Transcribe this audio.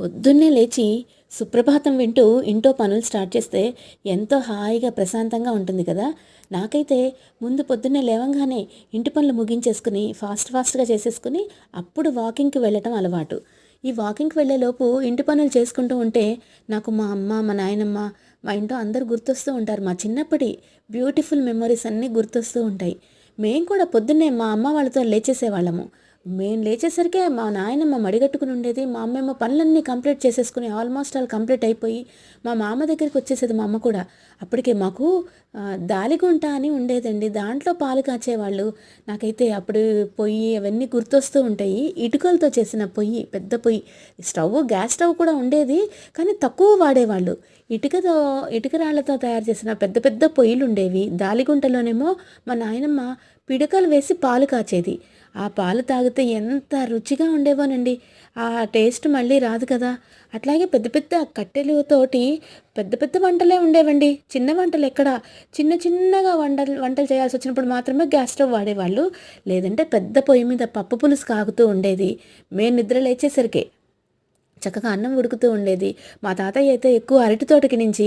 పొద్దున్నే లేచి సుప్రభాతం వింటూ ఇంట్లో పనులు స్టార్ట్ చేస్తే ఎంతో హాయిగా ప్రశాంతంగా ఉంటుంది కదా. నాకైతే ముందు పొద్దున్నే లేవంగానే ఇంటి పనులు ముగించేసుకుని ఫాస్ట్ ఫాస్ట్గా చేసేసుకుని అప్పుడు వాకింగ్కి వెళ్ళటం అలవాటు. ఈ వాకింగ్కి వెళ్ళేలోపు ఇంటి పనులు చేసుకుంటూ ఉంటే నాకు మా అమ్మ మా నాయనమ్మ మా ఇంట్లో అందరు గుర్తొస్తూ ఉంటారు. మా చిన్నప్పటి బ్యూటిఫుల్ మెమరీస్ అన్నీ గుర్తొస్తూ ఉంటాయి. మేము కూడా పొద్దున్నే మా అమ్మ వాళ్ళతో లేచేసేవాళ్ళము. మేము లేచేసరికే మా నాయనమ్మ మడిగట్టుకుని ఉండేది. మా అమ్మేమో పనులన్నీ కంప్లీట్ చేసేసుకుని ఆల్మోస్ట్ ఆల్ కంప్లీట్ అయిపోయి మా మామ దగ్గరికి వచ్చేసేది మా అమ్మ కూడా. అప్పటికే మాకు దాలిగుంట అని ఉండేదండి. దాంట్లో పాలు కాచేవాళ్ళు. నాకైతే అప్పుడు పొయ్యి అవన్నీ గుర్తొస్తూ ఉంటాయి. ఇటుకలతో చేసిన పొయ్యి పెద్ద పొయ్యి. స్టవ్ గ్యాస్ స్టవ్ కూడా ఉండేది కానీ తక్కువ వాడేవాళ్ళు. ఇటుకతో ఇటుక రాళ్ళతో తయారు చేసిన పెద్ద పెద్ద పొయ్యిలు ఉండేవి దాలిగుంటలోనేమో మా నాయనమ్మ పిడకలు వేసి పాలు కాచేది. ఆ పాలు తాగితే ఎంత రుచిగా ఉండేవోనండి. ఆ టేస్ట్ మళ్ళీ రాదు కదా. అట్లాగే పెద్ద పెద్ద కట్టెలతోటి పెద్ద పెద్ద వంటలే ఉండేవండి. చిన్న వంటలు ఎక్కడ? చిన్న చిన్నగా వంటలు వంటలు చేయాల్సి వచ్చినప్పుడు మాత్రమే గ్యాస్ స్టవ్ వాడేవాళ్ళు. లేదంటే పెద్ద పొయ్యి మీద పప్పు పులుసు కాగుతూ ఉండేది. మేము నిద్ర లేచేసరికి చక్కగా అన్నం ఉడుకుతూ ఉండేది. మా తాతయ్య అయితే ఎక్కువ అరటి తోటకి నుంచి